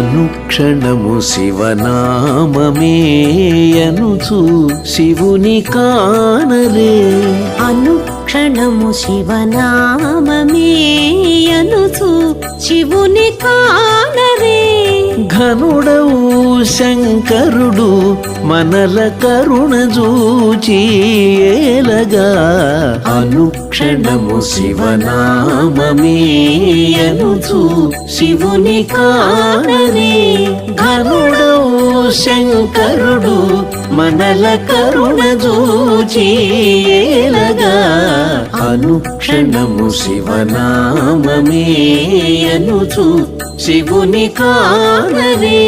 అనుక్షణము శివనామమేయనుచు శివుని కానరే అనుక్షణము శివనామమేయనుచు శివుని కానరే ఘనుడవు శంకరుడు మనల కరుణ చూచి ఏలగా. అనుక్షణము శివనామమేయనుచు శివుని కానరే ఘనుడవు శంకరుడు మనల కరుణ చూచి ఏలగా. అనుక్షణము శివనామమేయనుచు శివుని కానరే